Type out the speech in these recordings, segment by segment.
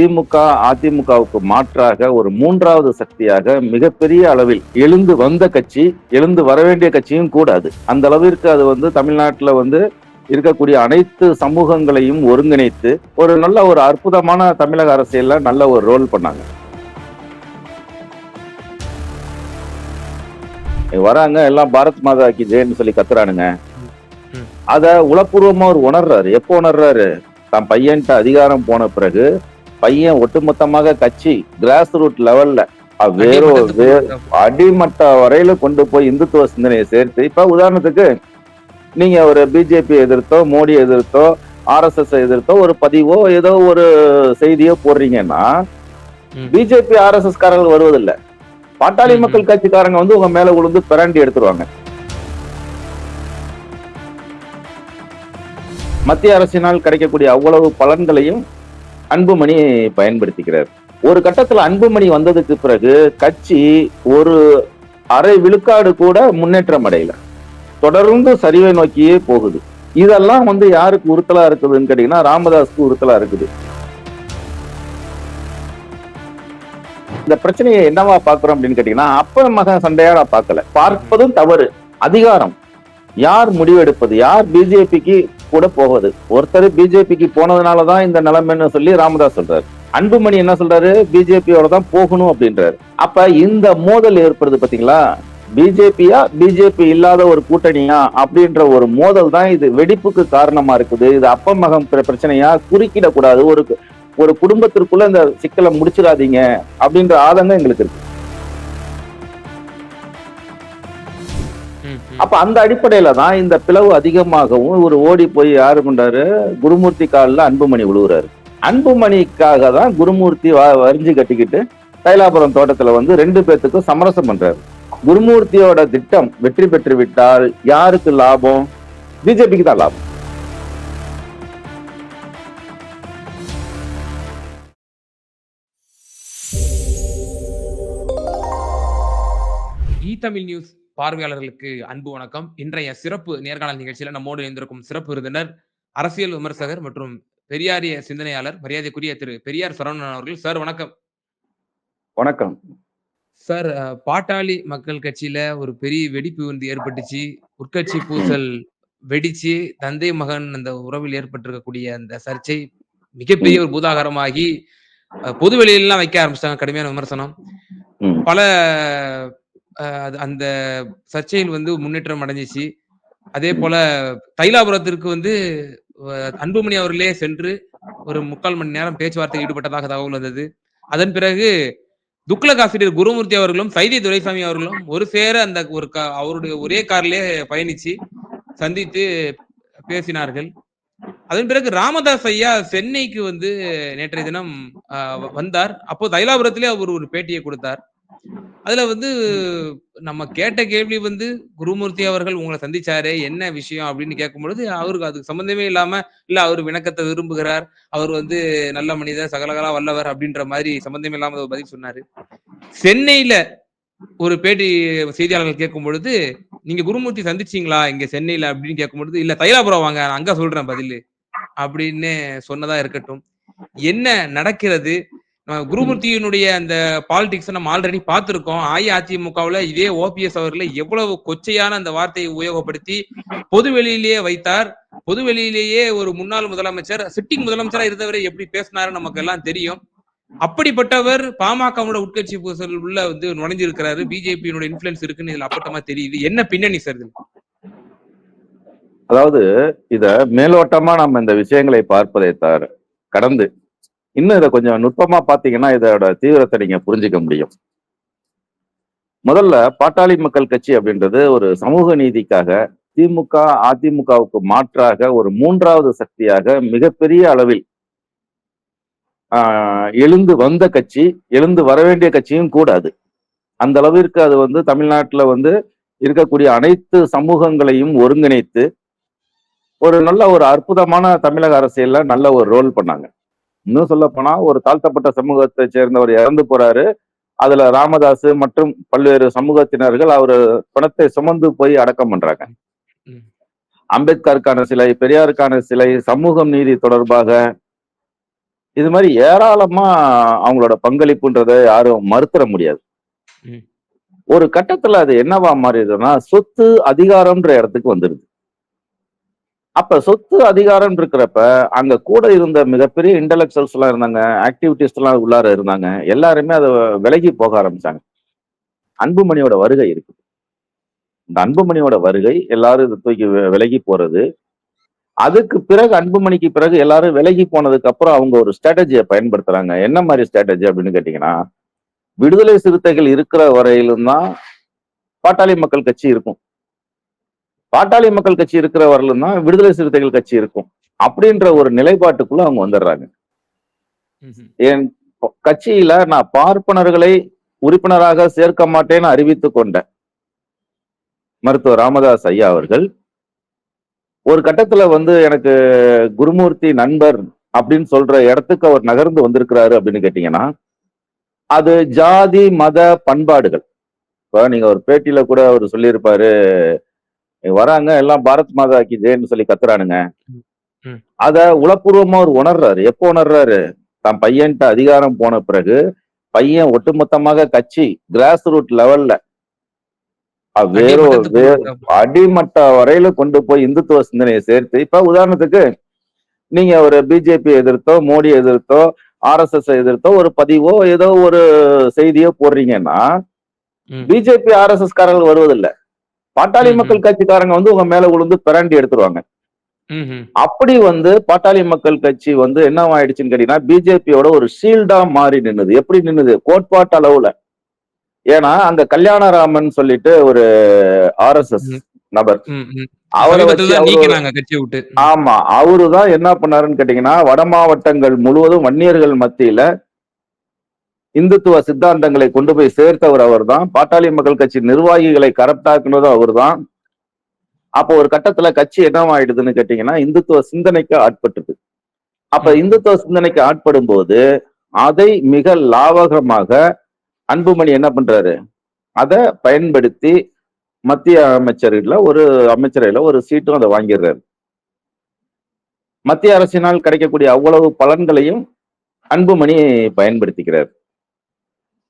திமுக அதிமுகவுக்கு மாற்றாக ஒரு மூன்றாவது சக்தியாக மிகப்பெரிய அளவில் எழுந்து வந்த கட்சி எழுந்து வர வேண்டிய கட்சியும் கூட அது அந்த அளவிற்கு அது வந்து தமிழ்நாட்டுல வந்து இருக்கக்கூடிய அனைத்து சமூகங்களையும் ஒருங்கிணைத்து ஒரு நல்ல ஒரு அற்புதமான தமிழக அரசியல்ல நல்ல ஒரு ரோல் பண்ணாங்க. வராங்க எல்லாம் பாரத் மாதா கி ஜெயன்னு சொல்லி கத்துறானுங்க. அத உளப்பூர்வமா அவர் உணர்றாரு. எப்போ உணர்றாரு? தான் பையன்ட்ட அதிகாரம் போன பிறகு பையன் ஒட்டுமொத்தமாக கட்சி கிராஸ் ரூட் லெவல்ல வேற அடிமட்ட வரையில கொண்டு போய் இந்துத்துவ சிந்தனையை சேர்த்து இப்ப உதாரணத்துக்கு நீங்க ஒரு பிஜேபி எதிர்த்தோ மோடி எதிர்த்தோ ஆர்எஸ்எஸ் எதிர்த்தோ ஒரு பதிவோ ஏதோ ஒரு செய்தியோ போடுறீங்கன்னா. பிஜேபி ஆர்எஸ்எஸ் காரர்கள் வருவதில்லை. பாட்டாளி மக்கள் கட்சிக்காரங்க வந்து உங்க மேல விழுந்து பிராண்டி எடுத்துருவாங்க. மத்திய அரசினால் கிடைக்கக்கூடிய அவ்வளவு பலன்களையும் அன்புமணி பயன்படுத்திக்கிறார். ஒரு கட்டத்துல அன்புமணி வந்ததுக்கு பிறகு கட்சி ஒரு அரை விழுக்காடு கூட முன்னேற்றம் அடையல. தொடர்ந்து சரிவை நோக்கியே போகுது. இதெல்லாம் வந்து யாருக்கு உறுத்தலா இருக்குதுன்னு கேட்டீங்கன்னா ராமதாஸ்க்கு உறுத்தலா இருக்குது. இந்த பிரச்சனையை என்னவா பாக்குறோம் அப்படின்னு கேட்டீங்கன்னா அப்ப மகன் சண்டையா நான் பார்க்கல. பார்ப்பதும் தவறு. அதிகாரம். யார் முடிவெடுப்பது? யார் பிஜேபிக்கு கூட போவது ஒருத்தர் பிஜேபிக்கு போனதுனாலதான் இந்த நிலைமைன்னு சொல்லி ராமதாஸ் சொல்றாரு. அன்புமணி என்ன சொல்றாரு? பிஜேபியோட தான் போகணும் அப்படின்றாரு. அப்ப இந்த மோதல் ஏற்படுது பாத்தீங்களா? பிஜேபியா பிஜேபி இல்லாத ஒரு கூட்டணியா அப்படின்ற ஒரு மோதல் தான் இது வெடிப்புக்கு காரணமா இருக்குது. இது அப்ப மகம் பிரச்சனையா? குறுக்கிடக்கூடாது. ஒரு ஒரு குடும்பத்திற்குள்ள இந்த சிக்கலை முடிச்சிடாதீங்க அப்படின்ற ஆதங்கம் எங்களுக்கு இருக்கு. அப்ப அந்த அடிப்படையில தான் இந்த பிளவு அதிகமாகவும் இவர் ஓடி போய் யாரு கொண்டாரு? குருமூர்த்தி காலில் அன்புமணி விழுவுறாரு. அன்புமணிக்காக தான் குருமூர்த்தி வ- வரிஞ்சு கட்டிக்கிட்டு தைலாபுரம் தோட்டத்துல வந்து ரெண்டு பேர்த்துக்கும் சமரசம் பண்றாரு. குருமூர்த்தியோட திட்டம் வெற்றி பெற்று விட்டால் யாருக்கு லாபம்? பிஜேபிக்கு தான் லாபம். தமிழ் நியூஸ். பார்வையாளர்களுக்கு அன்பு வணக்கம். இன்றைய சிறப்பு நேர்காணல் நிகழ்ச்சியில நம்மோடு இணைந்திருக்கும் சிறப்பு விருந்தினர் அரசியல் விமர்சகர் மற்றும் பெரியாரிய சிந்தனையாளர் மரியாதைக்குரிய திரு பெரியார் சரவணன் அவர்கள். சார் வணக்கம். வணக்கம். சார் பாட்டாளி மக்கள் கட்சியில ஒரு பெரிய வெடிப்பு வந்து ஏற்பட்டுச்சு. உட்கட்சி பூசல் வெடிச்சு தந்தை மகன் அந்த உறவில் ஏற்பட்டிருக்கக்கூடிய அந்த சர்ச்சை மிகப்பெரிய ஒரு பூதாகரமாகி பொது வெளியிலாம் வைக்க ஆரம்பிச்சிட்டாங்க. கடுமையான விமர்சனம். பல அந்த சர்ச்சையில் வந்து முன்னேற்றம் அடைஞ்சிச்சு. அதே போல தைலாபுரத்திற்கு வந்து அன்புமணி அவர்களே சென்று ஒரு முக்கால் மணி நேரம் பேச்சுவார்த்தை ஈடுபட்டதாக தகவல் வந்தது. அதன் பிறகு துக்ளக் ஆசிரியர் குருமூர்த்தி அவர்களும் சைதி துரைசாமி அவர்களும் ஒரு சேர அந்த ஒரு அவருடைய ஒரே கார்லயே பயணிச்சு சந்தித்து பேசினார்கள். அதன் பிறகு ராமதாஸ் ஐயா சென்னைக்கு வந்து நேற்றைய தினம் வந்தார். அப்போ தைலாபுரத்திலே அவர் ஒரு பேட்டியை கொடுத்தார். அதுல வந்து நம்ம கேட்ட கேள்வி வந்து குருமூர்த்தி அவர்கள் உங்களை சந்திச்சாரே என்ன விஷயம் அப்படின்னு கேட்கும்பொழுது அவருக்கு அதுக்கு சம்பந்தமே இல்லாம இல்ல அவர் விணக்கத்தை விரும்புகிறார் அவர் வந்து நல்ல மனிதர் சகலகலா வல்லவர் அப்படின்ற மாதிரி சம்பந்தமே இல்லாம பதில் சொன்னாரு. சென்னையில ஒரு பேட்டி செய்தியாளர்கள் கேட்கும் பொழுது நீங்க குருமூர்த்தி சந்திச்சீங்களா இங்க சென்னையில? அப்படின்னு கேட்கும் பொழுது இல்ல தைலாபுரம் வாங்க நான் அங்க சொல்றேன் பதில். அப்படின்னு சொன்னதா இருக்கட்டும். என்ன நடக்கிறது? குருமூர்த்தியினுடைய அந்த பாலிடிக்ஸ் நம்ம ஆல்ரெடி பார்த்திருக்கோம். அஇஅதிமுகவுல இதே ஓபிஎஸ் அவர்களை எவ்வளவு கொச்சையான அந்த வார்த்தையை உபயோகப்படுத்தி பொது வெளியிலேயே வைத்தார். பொது வெளியிலேயே ஒரு முன்னாள் முதலமைச்சர் சிட்டிங் முதலமைச்சரா இருந்தவரை எப்படி பேசினாரு நமக்கு எல்லாம் தெரியும். அப்படிப்பட்டவர் பாமகவோட உட்கட்சி பூசல் உள்ள வந்து நுழைஞ்சிருக்கிறாரு. பிஜேபியினுடைய இன்ஃபுளுன்ஸ் இருக்குன்னு இதுல அப்பட்டமா தெரியுது. என்ன பின்னணி சார் அதாவது இத மேலோட்டமா நம்ம இந்த விஷயங்களை பார்ப்பதை தவிர கடந்து இன்னும் இதை கொஞ்சம் நுட்பமா பாத்தீங்கன்னா இதோட தீவிரத்தை நீங்க புரிஞ்சுக்க முடியும். முதல்ல பாட்டாளி மக்கள் கட்சி அப்படின்றது ஒரு சமூக நீதிக்காக திமுக அதிமுகவுக்கு மாற்றாக ஒரு மூன்றாவது சக்தியாக மிகப்பெரிய அளவில் ஆஹ், எழுந்து வந்த கட்சி எழுந்து வர வேண்டிய கட்சியும் கூட அது. அந்த அளவிற்கு அது வந்து தமிழ்நாட்டுல வந்து இருக்கக்கூடிய அனைத்து சமூகங்களையும் ஒருங்கிணைத்து ஒரு நல்ல ஒரு அற்புதமான தமிழக அரசியல்ல நல்ல ஒரு ரோல் பண்ணாங்க. இன்னும் சொல்ல போனா ஒரு தாழ்த்தப்பட்ட சமூகத்தை சேர்ந்தவர் இறந்து போறாரு அதுல ராமதாஸ் மற்றும் பல்வேறு சமூகத்தினர்கள் அவர் பணத்தை சுமந்து போய் அடக்கம் பண்றாங்க. அம்பேத்கருக்கான சிலை பெரியாருக்கான சிலை சமூகம் நீதி தொடர்பாக இது மாதிரி ஏராளமா அவங்களோட பங்களிப்புன்றதை யாரும் மறுத்தர முடியாது. ஒரு கட்டத்துல அது என்னவா மாறிடுதுன்னா சொத்து அதிகாரம்ன்ற இடத்துக்கு வந்துருது அப்ப சொத்து அதிகாரம் இருக்கிறப்ப அங்க கூட இருந்த மிகப்பெரிய இன்டலெக்சுவல்ஸ் எல்லாம் இருந்தாங்க ஆக்டிவிட்டிஸ் எல்லாம் உள்ளார இருந்தாங்க எல்லாருமே அதை விலகி போக ஆரம்பிச்சாங்க. அன்புமணியோட வருகை இருக்கு இந்த அன்புமணியோட வருகை எல்லாரும் இதை தூக்கி விலகி போறது. அதுக்கு பிறகு அன்புமணிக்கு பிறகு எல்லாரும் விலகி போனதுக்கு அப்புறம் அவங்க ஒரு ஸ்ட்ராட்டஜியை பயன்படுத்துறாங்க. என்ன மாதிரி ஸ்ட்ராட்டஜி அப்படின்னு கேட்டீங்கன்னா விடுதலை சிறுத்தைகள் இருக்கிற வரையிலும் தான் பாட்டாளி மக்கள் கட்சி இருக்கும். பாட்டாளி மக்கள் கட்சி இருக்கிற வரையிலும் தான் விடுதலை சிறுத்தைகள் கட்சி இருக்கும் அப்படின்ற ஒரு நிலைப்பாட்டுக்குள்ள அவங்க வந்துடுறாங்க. என் கட்சியில நான் பார்ப்பனர்களை உறுப்பினராக சேர்க்க மாட்டேன்னு அறிவித்து கொண்ட மருத்துவர் ராமதாஸ் ஐயா அவர்கள் ஒரு கட்டத்துல வந்து எனக்கு குருமூர்த்தி நண்பர் அப்படின்னு சொல்ற இடத்துக்கு அவர் நகர்ந்து வந்திருக்கிறாரு அப்படின்னு கேட்டீங்கன்னா அது ஜாதி மத பண்பாடுகள் இப்ப நீங்க ஒரு பேட்டியில கூட அவர் சொல்லியிருப்பாரு வராங்க எல்லாம் பாரத் மாதா கி ஜெயன்னு சொல்லி கத்துறானுங்க. அத உளப்பூர்வமா அவர் உணர்றாரு. எப்போ உணர்றாரு? தான் பையன்ட்ட அதிகாரம் போன பிறகு பையன் ஒட்டுமொத்தமாக கட்சி கிராஸ் ரூட் லெவல்ல வேறு அடிமட்ட வரையில கொண்டு போய் இந்துத்துவ சிந்தனையை சேர்த்து இப்ப உதாரணத்துக்கு நீங்க ஒரு பிஜேபி எதிர்த்தோ மோடி எதிர்த்தோ ஆர்எஸ்எஸ் எதிர்த்தோ ஒரு பதிவோ ஏதோ ஒரு செய்தியோ போடுறீங்கன்னா. பிஜேபி ஆர்எஸ்எஸ் காரர்கள் வருவதில்ல. பாட்டாளி மக்கள் கட்சிக்காரங்க வந்து உங்க மேல விழுந்து பிராண்டி எடுத்துருவாங்க. அப்படி வந்து பாட்டாளி மக்கள் கட்சி வந்து என்ன ஆயிடுச்சுன்னு கேட்டீங்கன்னா பிஜேபியோட ஒரு ஷீல்டா மாறி நின்னுது எப்படி நின்னுது கோட்பாட்டு அளவுல ஏன்னா அங்க கல்யாணராமன் சொல்லிட்டு ஒரு ஆர்எஸ்எஸ் ம். நபர் ம், ம். அவரை வச்சு தான் அவரு. ஆமா அவருதான் என்ன பண்ணாருன்னு கேட்டீங்கன்னா வட மாவட்டங்கள் முழுவதும் வன்னியர்கள் மத்தியில இந்துத்துவ சித்தாந்தங்களை கொண்டு போய் சேர்த்தவர் அவர்தான். பாட்டாளி மக்கள் கட்சி நிர்வாகிகளை கரப்டாக்குனதும் அவர்தான். அப்போ ஒரு கட்டத்துல கட்சி என்னவாயிடுதுன்னு கேட்டீங்கன்னா இந்துத்துவ சிந்தனைக்கு ஆட்பட்டது. அப்ப. இந்துத்துவ சிந்தனைக்கு ஆட்படும் போது அதை மிக லாவகமாக அன்புமணி என்ன பண்றாரு? அதை பயன்படுத்தி மத்திய அமைச்சரில் ஒரு அமைச்சரையில ஒரு சீட்டும் அதை வாங்கிடுறாரு. மத்திய அரசினால் கிடைக்கக்கூடிய அவ்வளவு பலன்களையும் அன்புமணி பயன்படுத்திக்கிறார்.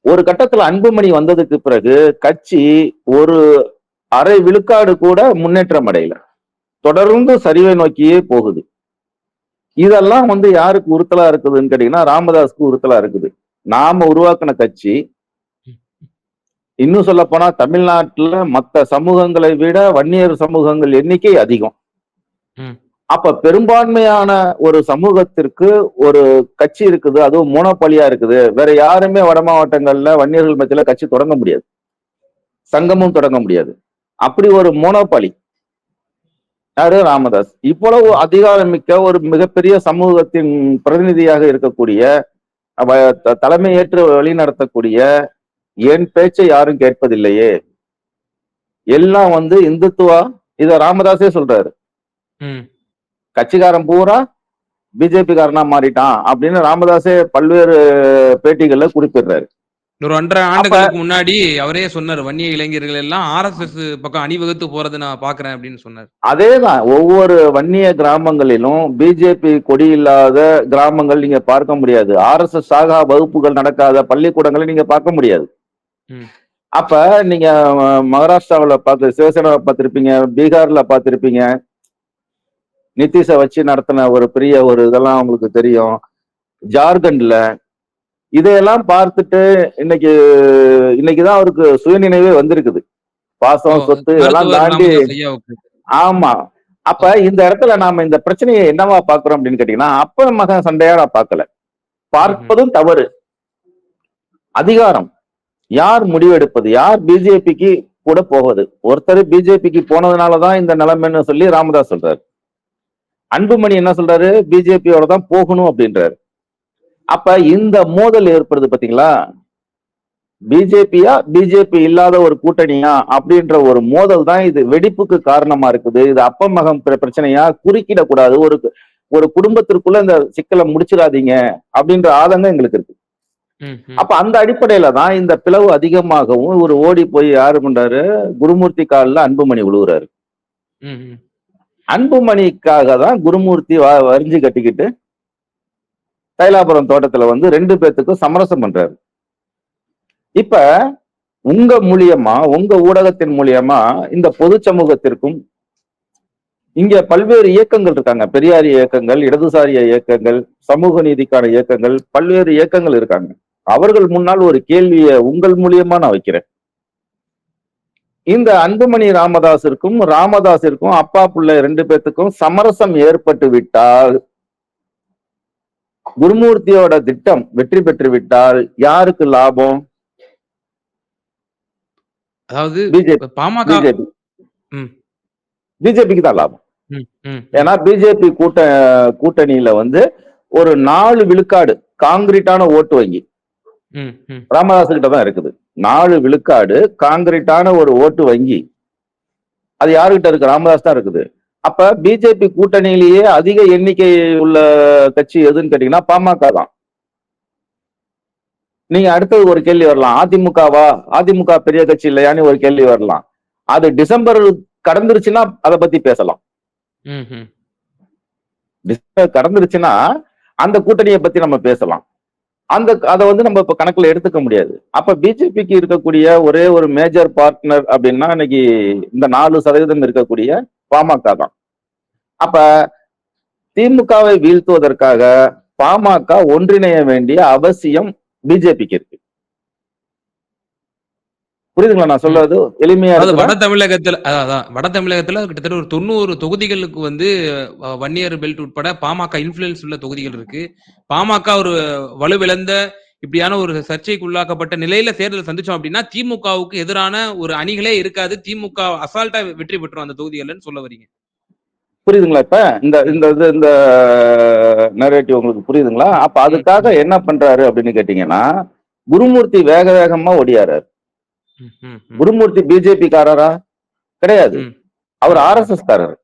ஒரு கட்டத்துல அன்புமணி வந்ததுக்கு பிறகு கட்சி ஒரு அரை விழுக்காடு கூட முன்னேற்றம் அடையல. தொடர்ந்து சரிவை நோக்கியே போகுது. இதெல்லாம் வந்து யாருக்கு உறுத்தலா இருக்குதுன்னு கேட்டீங்கன்னா ராமதாஸ்க்கு உறுத்தலா இருக்குது. நாம உருவாக்கின கட்சி இன்னும் சொல்ல போனா தமிழ்நாட்டுல மத்த சமூகங்களை விட வன்னியர் சமூகங்கள் எண்ணிக்கை அதிகம். அப்ப பெரும்பான்மையான ஒரு சமூகத்திற்கு ஒரு கட்சி இருக்குது அதுவும் மோனோபாலியா இருக்குது. வேற யாருமே வட மாவட்டங்கள்ல வன்னியர்கள் மத்தியில கட்சி தொடங்க முடியாது. சங்கமும் தொடங்க முடியாது. அப்படி ஒரு மோனோபாலி. யாரு? ராமதாஸ். இவ்வளவு அதிகாரமிக்க ஒரு மிகப்பெரிய சமூகத்தின் பிரதிநிதியாக இருக்கக்கூடிய தலைமையேற்று வழி நடத்தக்கூடிய என் பேச்சை யாரும் கேட்பதில்லையே. எல்லாம் வந்து இந்துத்துவா? இத ராமதாஸே சொல்றாரு. கட்சிக்காரன் பூரா பிஜேபி காரனா மாறிட்டான் அப்படின்னு ராமதாஸே பல்வேறு பேட்டிகள்ல குறிப்பிடுறாரு. ஒரு ஒன்றரை ஆண்டுகளுக்கு முன்னாடி அவரே சொன்னார் வன்னிய இளைஞர்கள் எல்லாம் ஆர்எஸ்எஸ் பக்கம் அணிவகுத்து போறதை நான் பாக்குறேன் அப்படின்னு சொன்னார். அதேதான் ஒவ்வொரு வன்னிய கிராமங்களிலும் பிஜேபி கொடி இல்லாத கிராமங்கள் நீங்க பார்க்க முடியாது. ஆர்எஸ்எஸ் சாகா வகுப்புகள் நடக்காத பள்ளிக்கூடங்களை நீங்க பார்க்க முடியாது. அப்ப நீங்க மகாராஷ்டிராவுல பார்த்து சிவசேனாவை பார்த்திருப்பீங்க பீகார்ல பார்த்திருப்பீங்க நிதிஷை வச்சு நடத்தின ஒரு பெரிய ஒரு இதெல்லாம் உங்களுக்கு தெரியும். ஜார்க்கண்ட்ல இதையெல்லாம் பார்த்துட்டு இன்னைக்கு இன்னைக்குதான் அவருக்கு சுயநினைவே வந்திருக்குது. பாசம் சொத்து இதெல்லாம் தாண்டி ஆமா. அப்ப இந்த இடத்துல நாம இந்த பிரச்சனையை என்னவா பாக்குறோம் அப்படின்னு கேட்டீங்கன்னா அப்ப மகன் சண்டையா நான் பார்க்கல. பார்ப்பதும் தவறு. அதிகாரம். யார் முடிவெடுப்பது? யார் பிஜேபிக்கு கூட போவது? ஒருத்தர் பிஜேபிக்கு போனதுனாலதான் இந்த நிலைமைன்னு சொல்லி ராமதாஸ் சொல்றாரு. அன்புமணி என்ன சொல்றாரு? பிஜேபியோட தான் போகணும் அப்படின்றாரு. அப்ப இந்த மோதல் ஏற்படுது பாத்தீங்களா? பிஜேபியா பிஜேபி இல்லாத ஒரு கூட்டணியா அப்படின்ற ஒரு மோதல் தான் இது வெடிப்புக்கு காரணமா இருக்குது. இது அப்ப மகம் பிர- பிரச்சனையா? குறுக்கிடக்கூடாது. ஒரு ஒரு குடும்பத்திற்குள்ள இந்த சிக்கலை முடிச்சிடாதீங்க அப்படின்ற ஆதங்கம் எங்களுக்கு இருக்கு. அப்ப அந்த அடிப்படையில தான் இந்த பிளவு அதிகமாகவும் ஒரு ஓடி போய் யாரு பண்றாரு? குருமூர்த்தி காலில் அன்புமணி ம். அன்புமணிக்காக தான் குருமூர்த்தி வ- வரிஞ்சு கட்டிக்கிட்டு தைலாபுரம் தோட்டத்துல வந்து ரெண்டு பேர்த்துக்கும் சமரசம் பண்றாரு. இப்ப உங்க மூலியமா உங்க ஊடகத்தின் மூலியமா இந்த பொது சமூகத்திற்கும் இங்க பல்வேறு இயக்கங்கள் இருக்காங்க. பெரியார் இயக்கங்கள் இடதுசாரிய இயக்கங்கள் சமூக நீதிக்கான இயக்கங்கள் பல்வேறு இயக்கங்கள் இருக்காங்க. அவர்கள் முன்னால் ஒரு கேள்வியை உங்கள் மூலியமா நான் வைக்கிறேன். இந்த அன்புமணி ராமதாஸிற்கும் ராமதாஸிற்கும் அப்பா புள்ள ரெண்டு பேத்துக்கும் சமரசம் ஏற்பட்டு விட்டால் குருமூர்த்தியோட திட்டம் வெற்றி பெற்று விட்டால் யாருக்கு லாபம்? அதாவது பிஜேபி. பிஜேபிக்கு தான் லாபம். ஏன்னா பிஜேபி கூட்ட கூட்டணியில வந்து ஒரு நாலு விழுக்காடு காங்கிரீட்டான ஓட்டு வங்கி. ராமதாஸ் கிட்ட தான் இருக்குது. நாலு விழுக்காடு காங்கிரீட்டான ஒரு ஓட்டு வங்கி. அது யாருகிட்ட இருக்கு? ராமதாஸ் தான் இருக்குது. அப்ப பிஜேபி கூட்டணியிலேயே அதிக எண்ணிக்கை உள்ள கட்சி எதுன்னு கேட்டீங்கன்னா பாமக தான். நீங்க அடுத்தது ஒரு கேள்வி வரலாம். அதிமுகவா? அதிமுக பெரிய கட்சி இல்லையான்னு ஒரு கேள்வி வரலாம். அது டிசம்பர் கடந்துருச்சுன்னா அதை பத்தி பேசலாம். டிசம்பர் கடந்துருச்சுன்னா அந்த கூட்டணியை பத்தி நம்ம பேசலாம். அந்த அதை வந்து நம்ம இப்ப கணக்குல எடுத்துக்க முடியாது. அப்ப பிஜேபிக்கு இருக்கக்கூடிய ஒரே ஒரு மேஜர் பார்ட்னர் அப்படின்னா இன்னைக்கு இந்த நாலு சதவீதம் இருக்கக்கூடிய பாமக தான். அப்ப திமுகவை வீழ்த்துவதற்காக பாமக ஒன்றிணைய வேண்டிய அவசியம் பிஜேபிக்கு இருக்கு. புரியுதுங்களா? நான் சொல்றது எளிமையா? வட தமிழகத்துல அதான், வட தமிழகத்துல கிட்டத்தட்ட ஒரு தொண்ணூறு தொகுதிகளுக்கு வந்து வன்னியர் பெல்ட் உட்பட பாமக இன்ஃபுளுன்ஸ் உள்ள தொகுதிகள் இருக்கு. பாமக ஒரு வலுவிழந்த இப்படியான ஒரு சர்ச்சைக்கு உள்ளாக்கப்பட்ட நிலையில தேர்தல் சந்திச்சோம் அப்படின்னா திமுகவுக்கு எதிரான ஒரு அணிகளே இருக்காது. திமுக அசால்ட்டா வெற்றி பெற்றோம் அந்த தொகுதிகள்னு சொல்ல வரீங்க. புரியுதுங்களா இப்ப? இந்த இந்த இது இந்த நரேட்டிவ் உங்களுக்கு புரியுதுங்களா? அப்ப அதுக்காக என்ன பண்றாரு அப்படின்னு கேட்டீங்கன்னா குருமூர்த்தி வேக வேகமா ஒடியாரு குருமூர்த்தி பிஜேபி காரரா கிடையாது. அவர் ஆர்எஸ்எஸ் காரர்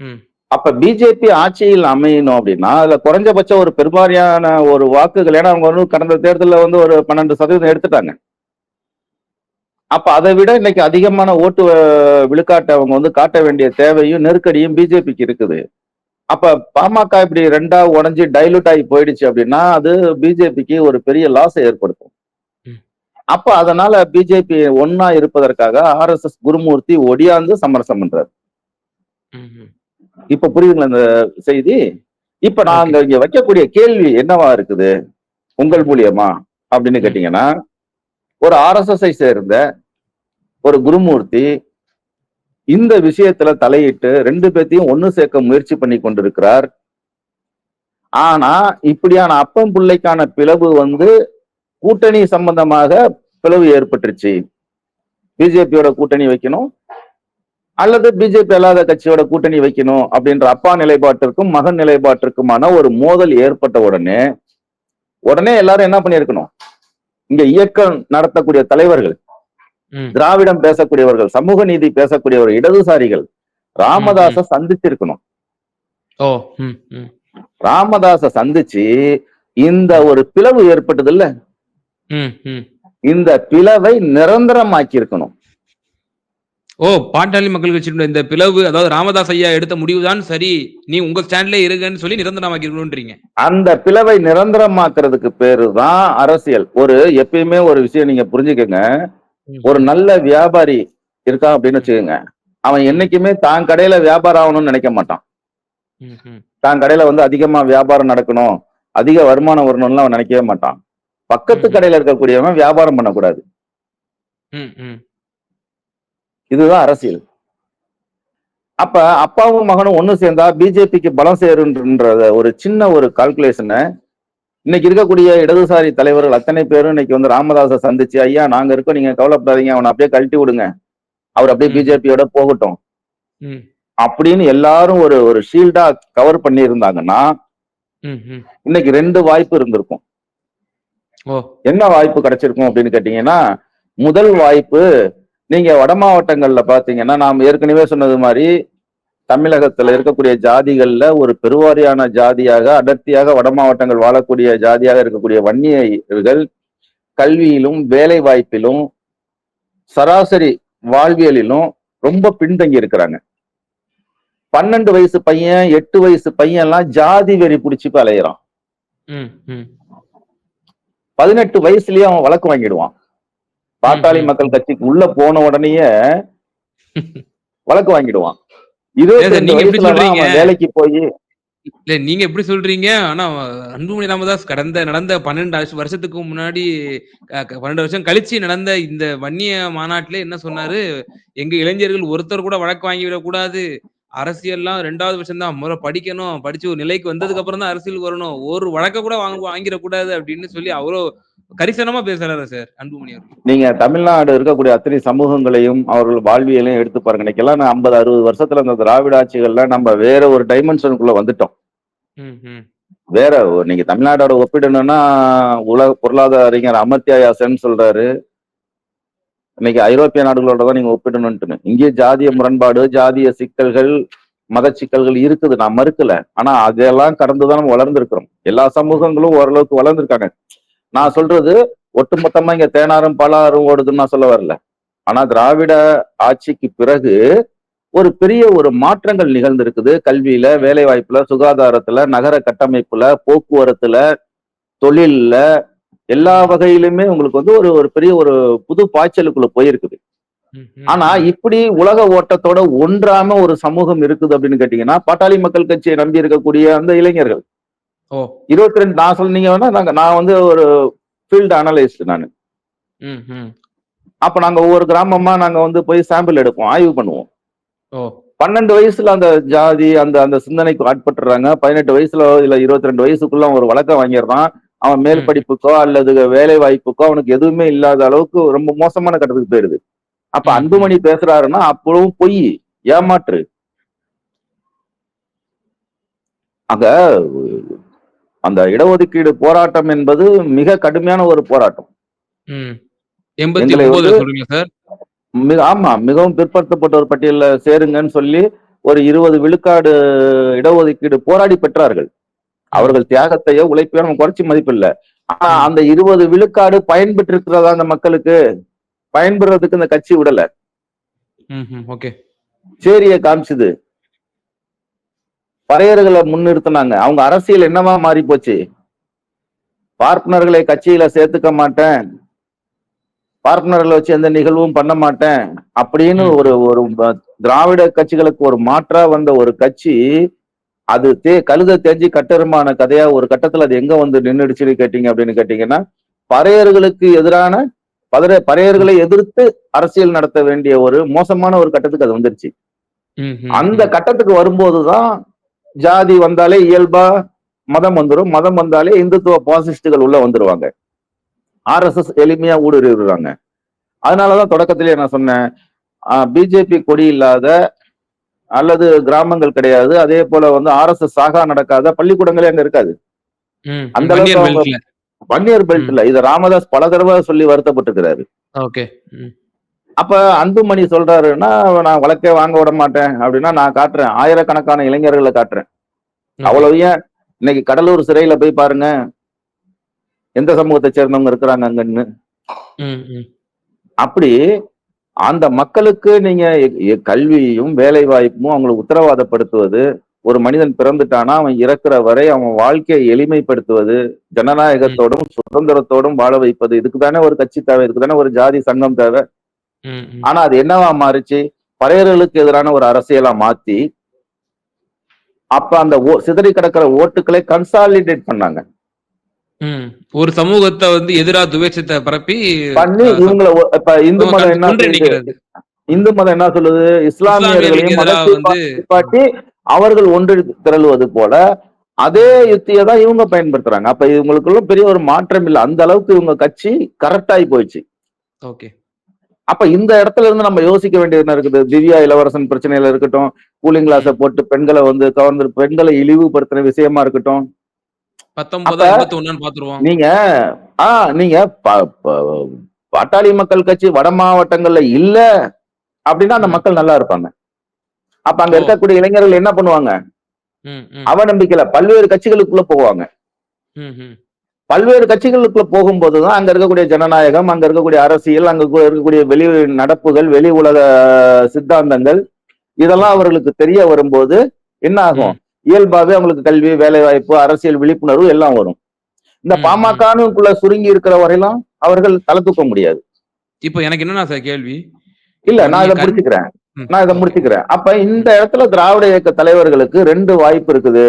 ம், அப்ப பிஜேபி ஆட்சியில் அமையணும் அப்படின்னா அதுல குறைஞ்சபட்சம் ஒரு பெரும்பாரியான ஒரு வாக்குகள் ஏன்னா அவங்க வந்து கடந்த தேர்தலில் வந்து ஒரு பன்னெண்டு சதவீதம் எடுத்துட்டாங்க. அப்ப அதை விட இன்னைக்கு அதிகமான ஓட்டு விழுக்காட்டை அவங்க வந்து காட்ட வேண்டிய தேவையும் நெருக்கடியும் பிஜேபிக்கு இருக்குது. அப்ப பாமக இப்படி ரெண்டா உடைஞ்சு டைலூட் ஆகி போயிடுச்சு அப்படின்னா அது பிஜேபிக்கு ஒரு பெரிய லாஸை ஏற்படுத்தும். அப்ப அதனால பிஜேபி ஒன்னா இருப்பதற்காக ஆர்எஸ்எஸ் குருமூர்த்தி ஒடியாந்து சமரசம் பண்றாரு. இப்ப புரியுதுங்களா இந்த செய்தி? இப்ப நாங்க இங்க வைக்கக்கூடிய கேள்வி என்னவா இருக்குது? உங்கள் மூலியமா? அப்படின்னு. கேட்டீங்கன்னா ஒரு ஆர்எஸ்எஸ்ஐ சேர்ந்த ஒரு குருமூர்த்தி இந்த விஷயத்துல தலையிட்டு ரெண்டு பேத்தையும் ஒண்ணு சேர்க்க முயற்சி பண்ணி கொண்டிருக்கிறார். ஆனா இப்படியான அப்பம் பிள்ளைக்கான பிளவு வந்து கூட்டணி சம்பந்தமாக பிளவு ஏற்பட்டுருச்சு பிஜேபியோட கூட்டணி வைக்கணும் அல்லது பிஜேபி அல்லாத கட்சியோட கூட்டணி வைக்கணும் அப்படின்ற அப்பா நிலைப்பாட்டிற்கும் மகன் நிலைப்பாட்டிற்குமான ஒரு மோதல் ஏற்பட்ட உடனே உடனே எல்லாரும் என்ன பண்ணியிருக்கணும் இங்க இயக்கம் நடத்தக்கூடிய தலைவர்கள். திராவிடம் பேசக்கூடியவர்கள் சமூக நீதி பேசக்கூடியவர்கள் இடதுசாரிகள் ராமதாஸ சந்திச்சிருக்கணும். ராமதாஸ சந்திச்சு இந்த ஒரு பிளவு ஏற்பட்டது இல்ல. இந்த பிளவை நிரந்தரமாக்கி இருக்கணும் ஓ பாட்டாளி மக்கள் கட்சியினுடைய இந்த பிளவு அதாவது ராமதாஸ் ஐயா எடுத்த முடிவுதான் சரி நீ உங்க ஸ்டாண்ட்ல இருங்கன்னு சொல்லி நிரந்தரமாக்கிருக்கணும்ன்றீங்க அந்த பிளவை நிரந்தரமாக்குறதுக்கு பேரு தான் அரசியல். ஒரு எப்பயுமே ஒரு விஷயம் நீங்க புரிஞ்சுக்கங்க. ஒரு நல்ல வியாபாரி இருக்கான் அப்படின்னு வச்சுக்கோங்க. அவன் என்னைக்குமே தான் கடையில வியாபாரம் ஆகணும்னு நினைக்க மாட்டான். தான் கடையில வந்து அதிகமா வியாபாரம் நடக்கணும் அதிக வருமானம் வரணும்னு அவன் நினைக்கவே மாட்டான். பக்கத்து. கடையில இருக்கக்கூடியவன் வியாபாரம் பண்ணக்கூடாது. இதுதான் அரசியல் அப்ப அப்பாவும் மகனும் ஒண்ணு சேர்ந்தா பிஜேபிக்கு பலம் சேருன்ற ஒரு சின்ன ஒரு கால்குலேஷனை இன்னைக்கு இருக்கக்கூடிய இடதுசாரி தலைவர்கள் அத்தனை பேரும் இன்னைக்கு வந்து ராமதாஸை சந்திச்சு ஐயா நாங்க இருக்கோம் நீங்க கவலைப்படாதீங்க அவனை அப்படியே கழட்டி விடுங்க அவர் அப்படியே. பிஜேபியோட போகட்டும் அப்படின்னு எல்லாரும் ஒரு ஒரு ஷீல்டா கவர் பண்ணி இருந்தாங்கன்னா. இன்னைக்கு ரெண்டு வாய்ப்பு இருந்திருக்கும் என்ன வாய்ப்பு கிடைச்சிருக்கும் அப்படின்னு கேட்டீங்கன்னா முதல் வாய்ப்பு நீங்க வட மாவட்டங்கள்ல பாத்தீங்கன்னா நாம் ஏற்கனவே சொன்னது மாதிரி தமிழகத்துல இருக்கக்கூடிய ஜாதிகள்ல ஒரு பெருவாரியான ஜாதியாக அடர்த்தியாக வட மாவட்டங்கள் வாழக்கூடிய ஜாதியாக இருக்கக்கூடிய வன்னியர்கள் கல்வியிலும் வேலை வாய்ப்பிலும் சராசரி வாழ்வியலிலும் ரொம்ப பின்தங்கி இருக்கிறாங்க. பன்னெண்டு வயசு பையன் எட்டு வயசு பையன் எல்லாம் ஜாதி வெறி பிடிச்சி அலையிறான். பதினெட்டு வயசுலயே அவன் வழக்கு வாங்கிடுவான் பாட்டாளி. மக்கள் கட்சிக்கு உள்ள போன உடனேயே வழக்கு வாங்கிடுவான் இருபத்தி வேலைக்கு போய் இல்ல நீங்க எப்படி சொல்றீங்க? ஆனா அன்புமணி ராமதாஸ் கடந்த நடந்த 12 ஆஷ் வருஷத்துக்கு முன்னாடி 12 வருஷம் கழிச்சு நடந்த இந்த வன்னிய மாநாட்டிலே என்ன சொன்னாரு? எங்க இளைஞர்கள் ஒருத்தர் கூட வழக்கு வாங்கிவிடக் கூடாது. அரசியல்லாம் 2வது பட்சம் தான். முதல்ல படிக்கணும். படிச்சு ஒரு நிலைக்கு வந்ததுக்கு அப்புறம் தான் அரசியலுக்கு வரணும். ஒரு வழக்க கூட வாங்க வாங்கிடக் கூடாது அப்படின்னு சொல்லி அவ்வளோ கரிசனமா பேசுறாரு சார் அன்புமணி அவர்கள். நீங்க தமிழ்நாடு இருக்கக்கூடிய அத்தனை சமூகங்களையும் அவர்கள் வாழ்வியலையும் எடுத்து பாருங்க இன்னைக்கெல்லாம் நான் 50 60 வருஷத்துல இந்த திராவிட ஆட்சிகள்ல நம்ம வேற ஒரு டைமென்ஷனுக்குள்ள வந்துட்டோம். வேற நீங்க தமிழ்நாடோட ஒப்பிடணும்னா உலக பொருளாதார அறிஞர் அமர்த்தியா சென் சொல்றாரு இன்னைக்கு ஐரோப்பிய நாடுகளோட தான் நீங்க ஒப்பிடணும்ட்டு இங்கே ஜாதிய முரண்பாடு ஜாதிய சிக்கல்கள் மத சிக்கல்கள் இருக்குது. நான் மறுக்கல. ஆனா அதெல்லாம் கடந்துதான் நம்ம வளர்ந்துருக்கிறோம். எல்லா சமூகங்களும் ஓரளவுக்கு வளர்ந்துருக்காங்க. நான் சொல்றது ஒட்டுமொத்தமா இங்க தேனாரும் பலாரும் ஓடுதுன்னு நான் சொல்ல வரல. ஆனா திராவிட ஆட்சிக்கு பிறகு ஒரு பெரிய ஒரு மாற்றங்கள் நிகழ்ந்திருக்குது. கல்வியில வேலை வாய்ப்புல சுகாதாரத்துல நகர கட்டமைப்புல போக்குவரத்துல தொழில்ல எல்லா வகையிலுமே உங்களுக்கு வந்து ஒரு ஒரு பெரிய ஒரு புது பாய்ச்சலுக்குள்ள போயிருக்குது ஆனா. இப்படி உலக ஓட்டத்தோட ஒன்றாம ஒரு சமூகம் இருக்குது அப்படின்னு கேட்டீங்கன்னா பாட்டாளி மக்கள் கட்சியை நம்பி இருக்கக்கூடிய அந்த இளைஞர்கள். இருபத்தி ரெண்டு நான் சொல் நீங்க வேணா நாங்க நான் வந்து ஒரு ஃபீல்டு அனலிஸ்ட் நான். அப்ப நாங்க ஒவ்வொரு கிராமமா நாங்க வந்து போய் சாம்பிள் எடுப்போம் ஆய்வு பண்ணுவோம். பன்னெண்டு வயசுல அந்த ஜாதி அந்த அந்த சிந்தனைக்கு ஆட்பட்டுறாங்க பதினெட்டு வயசுல இல்ல இருபத்தி ரெண்டு வயசுக்குள்ள ஒரு வழக்கம் வாங்கிடுறான் அவன் மேல். படிப்புக்கோ அல்லது வேலை வாய்ப்புக்கோ அவனுக்கு எதுவுமே இல்லாத அளவுக்கு ரொம்ப மோசமான கட்டத்துக்கு போயிருது அப்ப. அன்புமணி பேசுறாருன்னா அப்பவும் பொய் ஏமாற்று அங்க அந்த இடஒதுக்கீடு போராட்டம் என்பது மிக கடுமையான ஒரு போராட்டம் ம். 89 எங்களை ல வந்து சொல்றீங்களா சார்? மிக ஆமா மிகவும் பிற்படுத்தப்பட்ட ஒரு பட்டியல்ல சேருங்கன்னு சொல்லி ஒரு இருபது விழுக்காடு இடஒதுக்கீடு போராடி பெற்றார்கள் அவர்கள் தியாகத்தையோ உழைப்பையோ நம்ம குறைச்சி மதிப்பில்ல ஆனா. அந்த இருபது விழுக்காடு பயன்பெற்று இருக்கிறதா அந்த மக்களுக்கு பயன்பெறதுக்கு இந்த கட்சி விடல. ஓகே. சேரிய காமிச்சுது பறையர்களை முன்னிறுத்தினாங்க அவங்க அரசியல் என்னவா மாறி போச்சு பார்ப்பனர்களை கட்சியில சேர்த்துக்க மாட்டேன் பார்ப்பனர்களை வச்சு எந்த நிகழ்வும் பண்ண மாட்டேன் அப்படின்னு. ஒரு ஒரு திராவிட கட்சிகளுக்கு ஒரு மாற்றா வந்த ஒரு கட்சி அது தே கழுத தேஞ்சு கட்டெருமான கதையா ஒரு கட்டத்துல அது எங்க வந்து நின்றுடுச்சுன்னு கேட்டீங்க அப்படின்னு கேட்டீங்கன்னா பறையர்களுக்கு எதிரான பதற பறையர்களை எதிர்த்து அரசியல் நடத்த வேண்டிய ஒரு மோசமான ஒரு கட்டத்துக்கு அது வந்துருச்சு. அந்த. கட்டத்துக்கு வரும்போதுதான் ஜாதி வந்தாலே இயல்பா மதம் வந்துரும். மதம் வந்தாலே இந்துத்துவ பாசிஸ்டுகள் உள்ள வந்துருவாங்க. ஆர்எஸ்எஸ் எளிமையா ஊடுருவிடுறாங்க. அதனாலதான் தொடக்கத்திலேயே நான் சொன்னேன் பிஜேபி கொடி இல்லாத அல்லது கிராமங்கள் கிடையாது அதே போல வந்து ஆர்எஸ்எஸ் சாகா நடக்காத பள்ளிக்கூடங்களே அங்க இருக்காது. அந்த அளவுக்கு. வன்னியர் பெல்ட்ல இத ராமதாஸ் பல தடவை சொல்லி வருத்தப்பட்டிருக்கிறாரு. அப்ப அன்புமணி சொல்றாருன்னா நான் வழக்கே வாங்க விட மாட்டேன் அப்படின்னா நான் காட்டுறேன் ஆயிரக்கணக்கான இளைஞர்களை காட்டுறேன். அவ்வளவு ஏன் இன்னைக்கு கடலூர் சிறையில போய் பாருங்க எந்த சமூகத்தை சேர்ந்தவங்க இருக்கிறாங்க அங்கன்னு. அப்படி அந்த மக்களுக்கு நீங்க கல்வியும் வேலை வாய்ப்பும் அவங்களுக்கு உத்தரவாதப்படுத்துவது ஒரு மனிதன் பிறந்துட்டானா அவன் இறக்குற வரை அவன் வாழ்க்கையை எளிமைப்படுத்துவது ஜனநாயகத்தோடும் சுதந்திரத்தோடும் வாழ வைப்பது இதுக்கு தானே ஒரு கட்சி தேவை இதுக்கு தானே ஒரு ஜாதி சங்கம் தேவை. ஆனா அது என்னவா மாறுச்சு பறையர்களுக்கு எதிரான ஒரு அரசியலா மாத்தி அப்ப அந்த சிதறி கிடக்கிற ஓட்டுக்களை கன்சாலிடேட் பண்ணாங்க. ஒரு சமூகத்தை வந்து எதிரா துவேஷத்தை பரப்பி பண்ணி இவங்கள இப்ப இந்து மதம் என்ன இந்து மதம் என்ன சொல்லுது? இஸ்லாமியர்களையும் அவர்கள் ஒன்று திரளுவது போல அதே யுத்தியை தான் இவங்க பயன்படுத்துறாங்க. அப்ப இவங்களுக்குள்ள பெரிய ஒரு மாற்றம் இல்லை. அந்த அளவுக்கு இவங்க கட்சி கரெக்ட் ஆகி போயிடுச்சு. ஓகே. அப்ப இந்த இடத்துல இருந்து நம்ம யோசிக்க வேண்டியது என்ன இருக்குது? திவ்யா இளவரசன் பிரச்சனையில இருக்கட்டும் கூலிங் கிளாஸை போட்டு பெண்களை வந்து கவர்ந்து பெண்களை இழிவுபடுத்தின விஷயமா இருக்கட்டும் பத்தொன்பதா அப்ப- இருபத்தி ஒன்னான்னு பாத்துருவோம் நீங்க ஆ நீங்க பாட்டாளி மக்கள் கட்சி வட மாவட்டங்கள்ல இல்ல அப்படின்னா அந்த. மக்கள் நல்லா இருப்பாங்க. அப்ப அங்க. இருக்கக்கூடிய இளைஞர்கள் என்ன பண்ணுவாங்க? அவநம்பிக்கையில பல்வேறு கட்சிகளுக்குள்ள போவாங்க. பல்வேறு கட்சிகளுக்குள்ள போகும்போதுதான் அங்க இருக்கக்கூடிய ஜனநாயகம் அங்க இருக்கக்கூடிய அரசியல் அங்க இருக்கக்கூடிய வெளி நடப்புகள் வெளி உலக சித்தாந்தங்கள் இதெல்லாம் அவர்களுக்கு தெரிய வரும்போது என்ன ஆகும்? இயல்பாவே அவங்களுக்கு கல்வி வேலை வாய்ப்பு அரசியல் விழிப்புணர்வு எல்லாம் வரும். இந்த. பாமகனுக்குள்ள சுருங்கி இருக்கிற வரையிலும் அவர்கள் தலை தூக்க முடியாது. இப்போ எனக்கு என்னன்னா சார் கேள்வி? இல்ல நான் இதை முடிச்சுக்கிறேன். நான் இதை முடிச்சுக்கிறேன். அப்ப இந்த இடத்துல திராவிட இயக்க தலைவர்களுக்கு ரெண்டு வாய்ப்பு இருக்குது.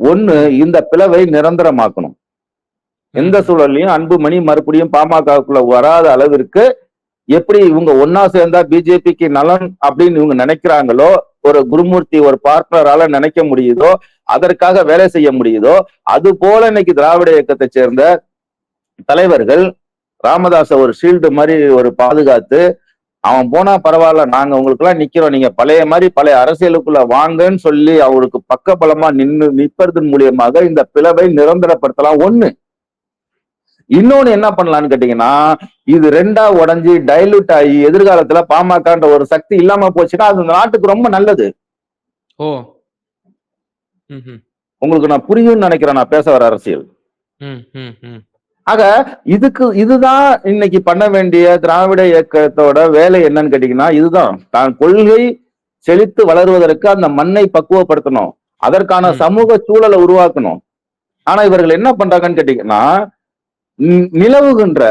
ஒண்ணு இந்த பிளவை நிரந்தரமாக்கணும். எந்த சூழல்லையும் அன்புமணி மறுபடியும் பாமகக்குள்ள வராத அளவிற்கு எப்படி இவங்க ஒன்னா சேர்ந்தா பிஜேபிக்கு நலன் அப்படின்னு இவங்க நினைக்கிறாங்களோ ஒரு குருமூர்த்தி ஒரு பார்ட்னரால நினைக்க முடியுதோ அதற்காக வேலை செய்ய முடியுதோ அது போல இன்னைக்கு திராவிட இயக்கத்தை சேர்ந்த தலைவர்கள் ராமதாச ஒரு ஷீல்டு மாதிரி ஒரு பாதுகாத்து அவன் போனா பரவாயில்ல நாங்க உங்களுக்கு எல்லாம் நிக்கிறோம். நீங்க பழைய மாதிரி பழைய அரசியலுக்குள்ள வாங்கன்னு சொல்லி அவருக்கு பக்க பலமா நின்று நிற்பதன் மூலியமாக இந்த பிளவை நிரந்தரப்படுத்தலாம். ஒண்ணு இன்னொன்னு என்ன பண்ணலாம்னு கேட்டீங்கன்னா இது ரெண்டா உடைஞ்சு டைலூட் ஆகி எதிர்காலத்துல பாமகன்ற ஒரு சக்தி இல்லாம போச்சுன்னா அது நாட்டுக்கு ரொம்ப நல்லது. ஓ. உங்களுக்கு நான் புரியும்னு நினைக்கிறேன் நான் பேச வர அரசியல். ஆக இதுக்கு இதுதான் இன்னைக்கு பண்ண வேண்டிய திராவிட இயக்கத்தோட வேலை என்னன்னு கேட்டீங்கன்னா இதுதான். தான் கொள்கை செழித்து வளருவதற்கு அந்த மண்ணை பக்குவப்படுத்தணும். அதற்கான. சமூக சூழலை உருவாக்கணும். ஆனா இவர்கள் என்ன பண்றாங்கன்னு கேட்டீங்கன்னா நிலவுகின்ற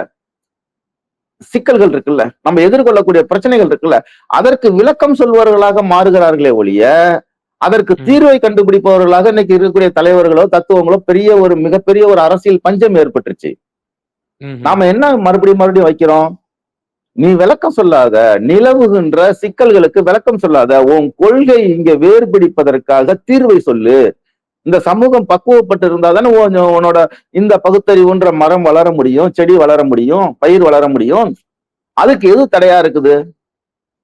சிக்கல்கள் இருக்குல்ல? நம்ம எதிர்கொள்ளக்கூடிய பிரச்சனைகள் இருக்குல்ல? அதற்கு விளக்கம் சொல்பவர்களாக மாறுகிறார்களே ஒழிய அதற்கு. தீர்வை கண்டுபிடிப்பவர்களாக இன்னைக்கு இருக்கக்கூடிய தலைவர்களோ தத்துவங்களோ பெரிய ஒரு மிகப்பெரிய ஒரு அரசியல் பஞ்சம் ஏற்பட்டுருச்சு. நாம என்ன மறுபடியும் மறுபடியும் வைக்கிறோம்? நீ விளக்கம் சொல்லாத நிலவுகின்ற சிக்கல்களுக்கு விளக்கம் சொல்லாத உன் கொள்கை இங்க வேறுபிடிப்பதற்காக தீர்வை சொல்லு. இந்த சமூகம் பக்குவப்பட்டு இருந்தா தானே உன் உன்னோட இந்த பகுத்தறிவுன்ற மரம் வளர முடியும் செடி வளர முடியும் பயிர் வளர முடியும். அதுக்கு எது தடையா இருக்குது?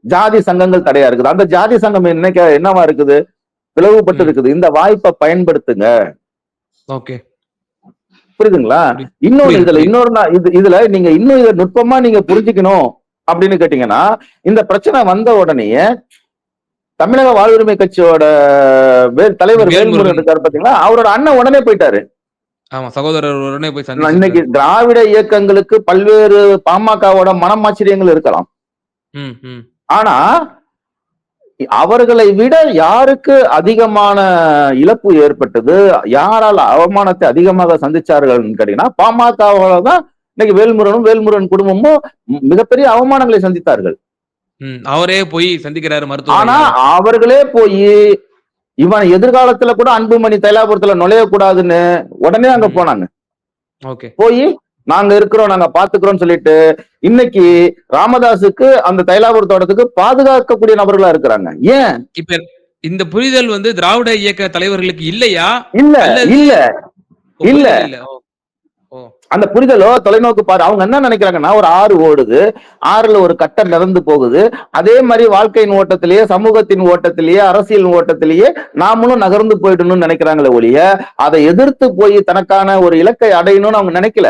ஜாதி சங்கங்கள் தடையா இருக்குது. அந்த ஜாதி சங்கம் என்னைக்கு என்னவா இருக்குது? பிளவுபட்டு. இருக்குது. இந்த வாய்ப்பை பயன்படுத்துங்க. ஓகே. புரியுதுங்களா? புரியுது, இதுல. இன்னொரு இது இதுல நீங்க இன்னும் இதை நுட்பமா நீங்க புரிஞ்சுக்கணும் அப்படின்னு கேட்டீங்கன்னா இந்த பிரச்சனை வந்த உடனேயே தமிழக வாழ்வுரிமை கட்சியோட தலைவர் வேல்முருகன். இருக்காரு பாத்தீங்களா? அவரோட அண்ணன் உடனே போயிட்டாரு. ஆமா சகோதரர் உடனே போய் இன்னைக்கு திராவிட இயக்கங்களுக்கு பல்வேறு பாமகவோட மனமாச்சரியங்கள் இருக்கலாம். ஆனா அவர்களை விட யாருக்கு அதிகமான இழப்பு ஏற்பட்டது? யாரால அவமானத்தை அதிகமாக சந்திச்சார்கள் கேட்டீங்கன்னா பாமகவால தான் இன்னைக்கு வேல்முருகனும் வேல்முருகன் குடும்பமும் மிகப்பெரிய அவமானங்களை சந்தித்தார்கள். அவரே போய் சந்திக்கிறாரு மருத்துவர் ஆனா. அவர்களே போய் இவன் எதிர்காலத்துல கூட அன்புமணி தைலாபுரத்துல நுழைய கூடாதுன்னு உடனே அங்க. போனாங்க. ஓகே. போய் நாங்க இருக்கிறோம் நாங்க பாத்துக்கிறோம்னு சொல்லிட்டு இன்னைக்கு ராமதாஸுக்கு அந்த தைலாபுர தோட்டத்துக்கு பாதுகாக்கக்கூடிய நபர்களா இருக்கிறாங்க. ஏன்? இப்ப இந்த புரிதல் வந்து திராவிட இயக்க தலைவர்களுக்கு இல்லையா? இல்ல இல்ல இல்ல. புரிதல் இல்ல ஓ, ஓ அந்த புரிதலோ தொலைநோக்கு பாரு அவங்க என்ன நினைக்கிறாங்கன்னா ஒரு ஆறு ஓடுது ஆறுல ஒரு கட்டம் மிதந்து போகுது. அதே மாதிரி வாழ்க்கையின் ஓட்டத்திலேயே சமூகத்தின் ஓட்டத்திலேயே அரசியல் ஓட்டத்திலேயே நாமளும் நகர்ந்து போயிடணும்னு நினைக்கிறாங்களே ஒழிய அதை எதிர்த்து போய் தனக்கான ஒரு இலக்கை அடையணும்னு அவங்க நினைக்கல.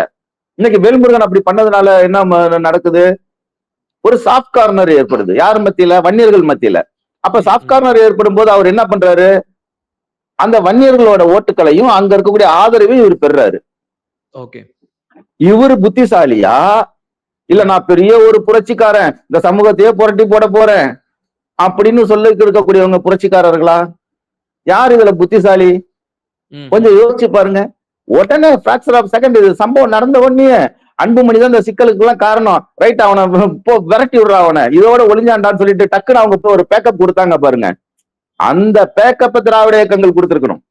இன்னைக்கு வேல்முருகன் அப்படி பண்ணதுனால என்ன நடக்குது? ஒரு சாஃப்ட் கார்னர் ஏற்படுது. யார் மத்தியில? வன்னியர்கள் மத்தியில. அப்ப சாஃப்ட் கார்னர் ஏற்படும் போது அவர் என்ன பண்றாரு? அந்த வன்னியர்களோட ஓட்டுகளையும் அங்க இருக்கக்கூடிய ஆதரவையும் இவர் பெறுறாரு. ஓகே. இவரு புத்திசாலியா? இல்ல நான் பெரிய ஒரு புரட்சிக்காரன் இந்த சமூகத்தையே புரட்டி போட போறேன் அப்படின்னு சொல்லி இருக்கக்கூடியவங்க புரட்சிக்காரர்களா? யார் இதுல புத்திசாலி? கொஞ்சம் யோசிச்சு பாருங்க. உடனே பிராக்சர் ஆஃப் செகண்ட் இது சம்பவம் நடந்த உடனே அன்புமணி தான் இந்த சிக்கலுக்கு எல்லாம் காரணம். ரைட் அவனை போ விரட்டி விடுறா அவனை. இதோட ஒளிஞ்சாண்டான்னு சொல்லிட்டு டக்குன்னு அவங்க போய் ஒரு பேக்கப் கொடுத்தாங்க பாருங்க. அந்த பேக்கப்பை திராவிட இயக்கங்கள் கொடுத்திருக்கணும்.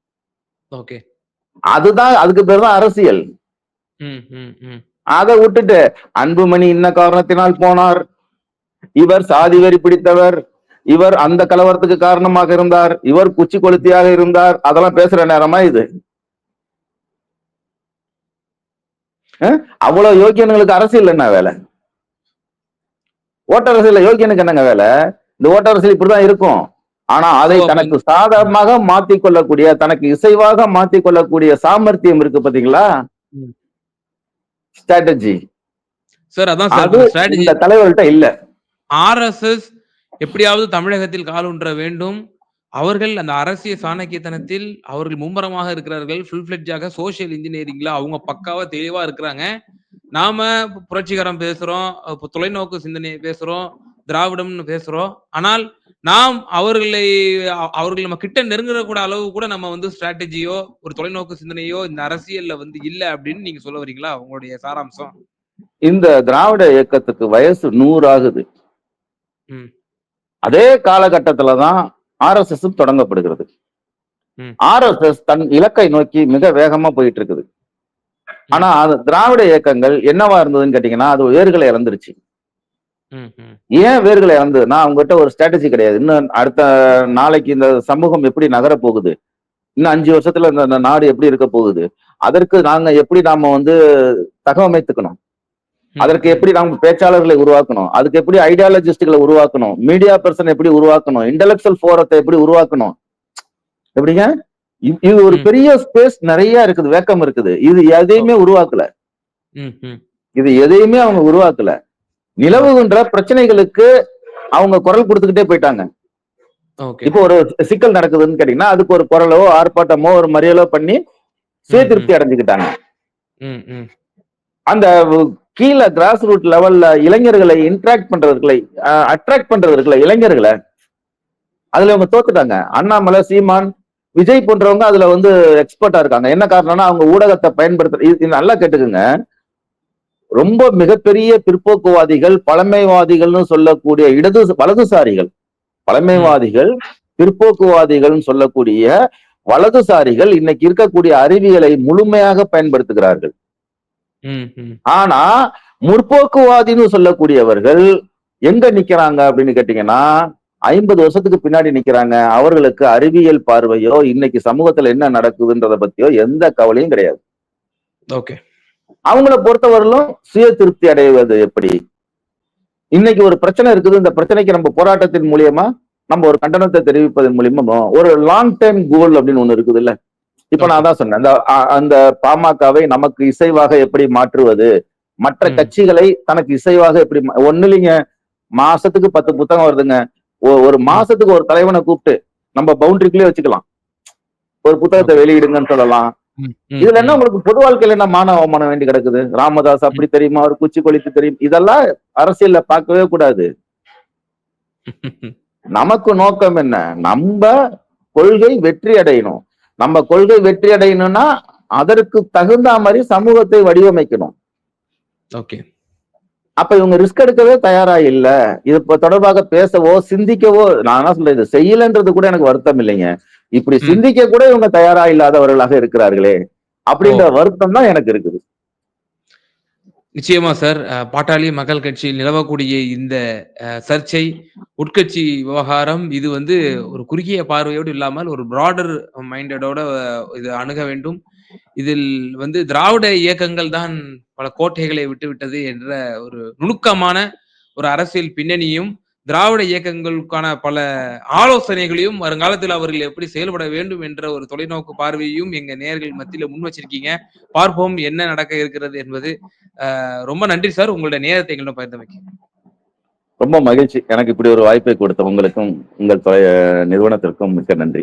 ஓகே. அதுதான் அதுக்கு பேர் தான் அரசியல். அதை விட்டுட்டு அன்புமணி இன்ன காரணத்தினால் போனார். இவர் சாதி வெறி பிடித்தவர். இவர் அந்த கலவரத்துக்கு காரணமாக இருந்தார். இவர் குச்சி கொளுத்தியாக இருந்தார். அதெல்லாம் பேசுற நேரமா இது? அவ்வளவு யோக்கியனுங்களுக்கு அரசியல் என்ன வேலை? ஓட்டரசியல யோக்கியனுக்கு என்னங்க வேலை? இந்த ஓட்டரசியல் இப்படிதான் இருக்கும். ஆனா அதை தனக்கு சாதகமாக மாத்திக் கொள்ளக்கூடிய தனக்கு இசைவாக மாத்திக் கொள்ளக்கூடிய சாமர்த்தியம் இருக்கு பாத்தீங்களா. ஸ்ட்ராட்டஜி சார் அதான் சார் இந்த தலைவர்கள்ட்ட இல்ல. ஆர்எஸ்எஸ் எப்படியாவது தமிழகத்தில் காலூன்ற வேண்டும். அவர்கள் அந்த அரசியல் சாணக்கியத்தனத்தில் அவர்கள் மும்முரமாக இருக்கிறார்கள். ஃபுல் ஃபிளெட்ஜாக சோஷியல் இன்ஜினியரிங்ல அவங்க பக்காவா தெளிவா இருக்கிறாங்க. நாம புரட்சிகரம் பேசுறோம் தொலைநோக்கு சிந்தனை பேசுறோம். திராவிடம்னு பேசுறோம். ஆனால் நாம் அவர்களை அவர்கள் நம்ம கிட்ட நெருங்குற கூட அளவு கூட நம்ம வந்து ஸ்ட்ராட்டஜியோ, ஒரு தொலைநோக்கு சிந்தனையோ இந்த அரசியல்ல வந்து இல்ல அப்படின்னு நீங்க சொல்ல வரீங்களா? உங்களுடைய சாராம்சம். இந்த திராவிட இயக்கத்துக்கு வயசு 100 ஆகுது. ம். அதே காலகட்டத்துல தான் ஆர்எஸ்எஸ் தொடங்கப்படுகிறது. ம். ஆர்எஸ்எஸ் தன் இலக்கை நோக்கி மிக வேகமா போயிட்டு இருக்குது. ஆனா அது திராவிட இயக்கங்கள் என்னவா இருந்ததுன்னு கேட்டீங்கன்னா, அது வேர்களை இழந்துருச்சு. ஏன் வேர்களை இழந்ததுன்னா, அவங்ககிட்ட ஒரு ஸ்ட்ராட்டஜி கிடையாது. இன்னும் அடுத்த நாளைக்கு இந்த சமூகம் எப்படி நகரப் போகுது? இன்னும் 5 வருஷத்துல இந்த நாடு எப்படி இருக்க போகுது? அதற்கு நாங்க எப்படி நாம வந்து தகவமைத்துக்கணும்? அதற்கு. எப்படி நாம பேச்சாளர்களை உருவாக்கணும்? அதுக்கு எப்படி ஐடியாலஜிஸ்ட்களை உருவாக்கணும்? மீடியா பெர்சன் எப்படி உருவாக்கணும்? இன்டெலக்சுவல் ஃபோரத்தை எப்படி உருவாக்கணும்? எப்படிங்க? இது ஒரு. பெரிய ஸ்பேஸ் நிறைய இருக்குது, வேக்கம் இருக்குது. இது எதையுமே உருவாக்கல. இது எதையுமே அவங்க உருவாக்கல. நிலவுகின்ற பிரச்சனைகளுக்கு அவங்க குரல் கொடுத்துக்கிட்டே போயிட்டாங்க. இப்போ ஒரு சிக்கல் நடக்குதுன்னு கேட்டீங்கன்னா, அதுக்கு ஒரு குரலோ, ஆர்ப்பாட்டமோ, ஒரு மறியலோ பண்ணி சுய திருப்தி அடைஞ்சுக்கிட்டாங்க. அந்த கீழ கிராஸ் ரூட் லெவல்ல இளைஞர்களை இன்டராக்ட் பண்றதுக்குள்ள அட்ராக்ட் பண்றதுக்குள்ள இளைஞர்களை அதுல அவங்க தோத்துட்டாங்க. அண்ணாமலை, சீமான், விஜய் போன்றவங்க அதுல வந்து எக்ஸ்பர்ட்டா இருக்காங்க. என்ன காரணம்னா அவங்க ஊடகத்தை பயன்படுத்த இது நல்லா கேட்டுக்குங்க. ரொம்ப மிகப்பெரிய பிற்போக்குவாதிகள், பழமைவாதிகள்னு சொல்லக்கூடிய இடது வலதுசாரிகள், பழமைவாதிகள், பிற்போக்குவாதிகள்னு சொல்லக்கூடிய வலதுசாரிகள் இன்னைக்கு இருக்கக்கூடிய அறிவியலை முழுமையாக பயன்படுத்துகிறார்கள். ஆனா முற்போக்குவாதின்னு சொல்லக்கூடியவர்கள் எங்க நிக்கிறாங்க அப்படின்னு கேட்டீங்கன்னா, 50 வருஷத்துக்கு பின்னாடி நிக்கிறாங்க. அவர்களுக்கு அறிவியல் பார்வையோ, இன்னைக்கு சமூகத்துல என்ன நடக்குதுன்றத பத்தியோ எந்த கவலையும் கிடையாது. ஓகே. அவங்கள பொறுத்தவரையிலும் சுய திருப்தி அடைவது எப்படி? இன்னைக்கு ஒரு பிரச்சனை இருக்குது. இந்த பிரச்சனைக்கு நம்ம போராட்டத்தின் மூலியமா நம்ம ஒரு கண்டனத்தை தெரிவிப்பதன் மூலியமா ஒரு லாங் டைம் கோல் அப்படின்னு ஒண்ணு இருக்குது இல்ல இப்ப நான் தான் சொன்னேன் அந்த அந்த பாமகவை நமக்கு இசைவாக எப்படி மாற்றுவது மற்ற. கட்சிகளை தனக்கு இசைவாக எப்படி ஒண்ணு இல்லைங்க மாசத்துக்கு பத்து புத்தகம் வருதுங்க ஒரு மாசத்துக்கு ஒரு தலைவனை கூப்பிட்டு நம்ம பவுண்டரிக்குள்ளே வச்சுக்கலாம் ஒரு புத்தகத்தை வெளியிடுங்கன்னு சொல்லலாம் இதுல என்ன. உங்களுக்கு பொது வாழ்க்கையில என்ன மான அவமானம் வேண்டி கிடக்குது? ராமதாஸ் அப்படி தெரியுமா? அவர் குச்சி கொளித்து தெரியும். இதெல்லாம் அரசியல்ல பார்க்கவே கூடாது. நமக்கு நோக்கம் என்ன? நம்ம கொள்கை வெற்றி அடையணும். நம்ம கொள்கை வெற்றி அடையணும்னா அதற்கு தகுந்த மாதிரி சமூகத்தை வடிவமைக்கணும். ஓகே. அப்ப இவங்க ரிஸ்க் எடுக்கவே தயாரா இல்ல. இது தொடர்பாக பேசவோ சிந்திக்கவோ நான் என்ன சொல்றேன் இது செய்யலன்றது கூட எனக்கு வருத்தம் இல்லைங்க. இப்படி. சிந்திக்க கூட இவங்க தயாரா இல்லாதவர்களாக இருக்கிறார்களே அப்படின்ற வருத்தம் தான் எனக்கு இருக்குது நிச்சயமா சார். பாட்டாளி மக்கள் கட்சியில் நிலவக்கூடிய இந்த சர்ச்சை, உட்கட்சி விவகாரம் இது வந்து ஒரு குறுகிய பார்வையோடு இல்லாமல் ஒரு பிராடர் மைண்டடோட இது அணுக வேண்டும். இதில் வந்து திராவிட இயக்கங்கள் தான் பல கோட்டைகளை விட்டுவிட்டது என்ற ஒரு நுணுக்கமான ஒரு அரசியல் பின்னணியும், திராவிட இயக்கங்களுக்கான பல ஆலோசனைகளையும் வருங்காலத்தில் அவர்கள் எப்படி செயல்பட வேண்டும் என்ற ஒரு தொலைநோக்கு பார்வையையும் எங்க நேர்கள் மத்தியில முன் வச்சிருக்கீங்க. பார்ப்போம் என்ன நடக்க இருக்கிறது என்பது. ரொம்ப நன்றி சார். உங்களுடைய நேரத்தை எங்களிடம் பகிர்ந்தமைக்கு. ரொம்ப மகிழ்ச்சி எனக்கு இப்படி ஒரு வாய்ப்பை கொடுத்த உங்களுக்கும் உங்கள் நிறுவனத்திற்கும் மிக்க நன்றி